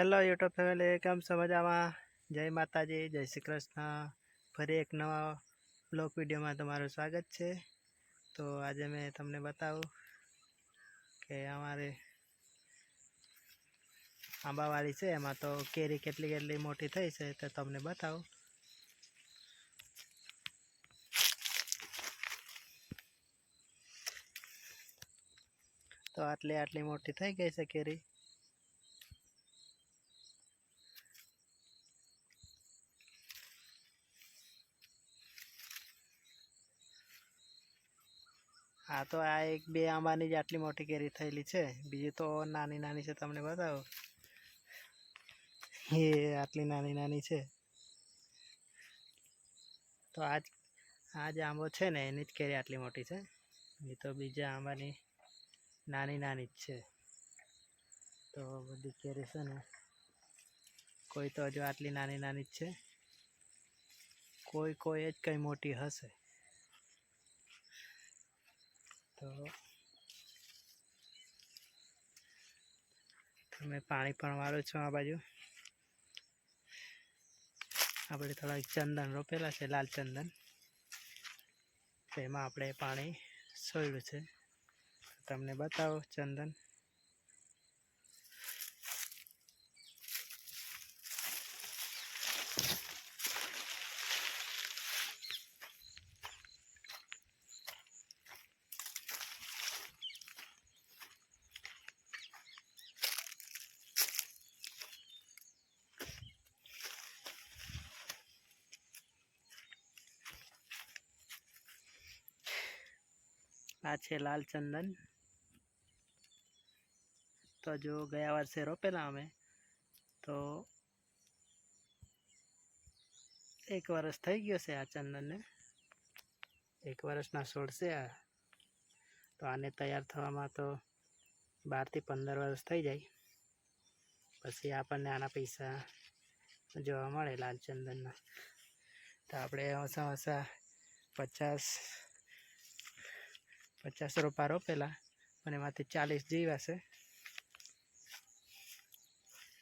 Hello YouTube family, કેમ છો મજામાં? જય માતાજી, જય શ્રી કૃષ્ણ. ફરી એક નવા બ્લોગ વિડીયોમાં તમારું સ્વાગત છે. તો આજે મેં તમને બતાવું કે અમારે આંબાવાળી છે, એમાં તો કેરી કેટલી કેટલી મોટી થઈ છે તો તમને બતાવું. તો આટલી આટલી મોટી થઈ ગઈ છે કેરી. હા તો આ એક બે આંબાની જ આટલી મોટી કેરી થયેલી છે. બીજી તો નાની નાની છે, તમને બતાવો. એ આટલી નાની નાની છે. તો આજ આ જે આંબો છે ને, એની જ કેરી આટલી મોટી છે. એ તો બીજા આંબાની નાની નાની જ છે. તો બધી કેરી છે ને, કોઈ તો હજુ આટલી નાની નાની જ છે. કોઈ કોઈ જ કંઈ મોટી હશે. તો તમે પાણી પણ વાળો છો આ બાજુ. આપણે થોડાક ચંદન રોપેલા છે, લાલ ચંદન. તો એમાં આપણે પાણી સોયડું છે. તમને બતાવો ચંદન. આ છે લાલ ચંદન. તો જો ગયા વર્ષે રોપેલા અમે, તો એક વર્ષ થઈ ગયો છે આ ચંદનને. એક વર્ષના છોડ છે આ. તો આને તૈયાર થવામાં તો બારથી પંદર વર્ષ થઈ જાય. પછી આપણને આના પૈસા જોવા મળે લાલ ચંદનના. તો આપણે ઓછા ઓછા પચાસ પચાસ રોપા રોપેલા અને એમાંથી ચાલીસ જીવા છે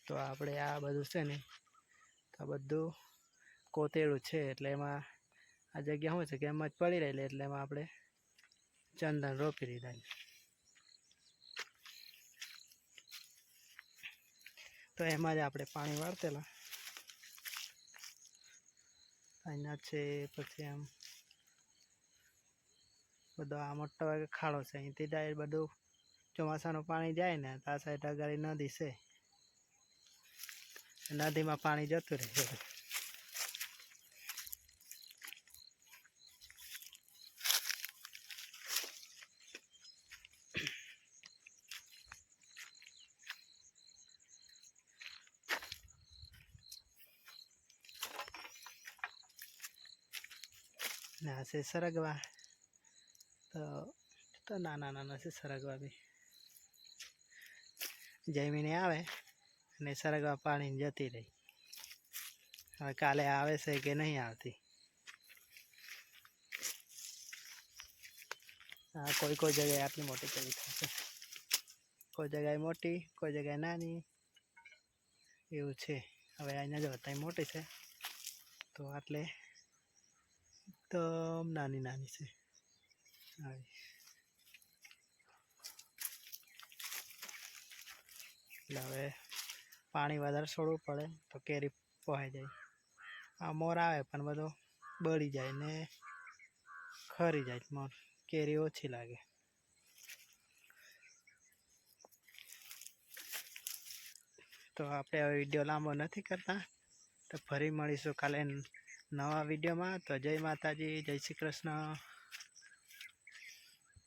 તો આપણે આ બધું છે ને, તો આ બધું કોતેડું છે. એટલે એમાં આ જગ્યા શું છે કે એમ જ પડી રહેલી, એટલે એમાં આપણે ચંદન રોપી દીધા તો એમાં જ આપણે પાણી વાળતેલા. અહીંના છે પછી આમ બધો આ મોટો ખાડો છે. અહીંથી ડાયરેક્ટ બધું ચોમાસાનું પાણી જાય ને, તો સાઈડ અગાડી નદી છે. નદીમાં પાણી જતું રહે. ને છે સરગવા. તો નાના નાના છે સરગવા બી જમીને આવે અને સરગવા પાણીને જતી રહી. હવે કાલે આવે છે કે નહીં આવતી? હા, કોઈ કોઈ જગ્યાએ આટલી મોટી કરી થશે? કોઈ જગ્યાએ મોટી, કોઈ જગ્યાએ નાની, એવું છે. હવે અહીંયા જો અત્યારે મોટી છે. તો આટલે એકદમ નાની નાની છે. એટલે હવે પાણી વધારે છોડવું પડે તો કેરી પહોંચી જાય. આ મોર આવે પણ બધો બળી જાય ને ખરી જાય મોર. કેરી ઓછી લાગે. તો આપણે હવે વીડિયો લાંબો નથી કરતા. તો ફરી મળીશું કાલે નવા વિડીયોમાં. તો જય માતાજી, જય શ્રી કૃષ્ણ.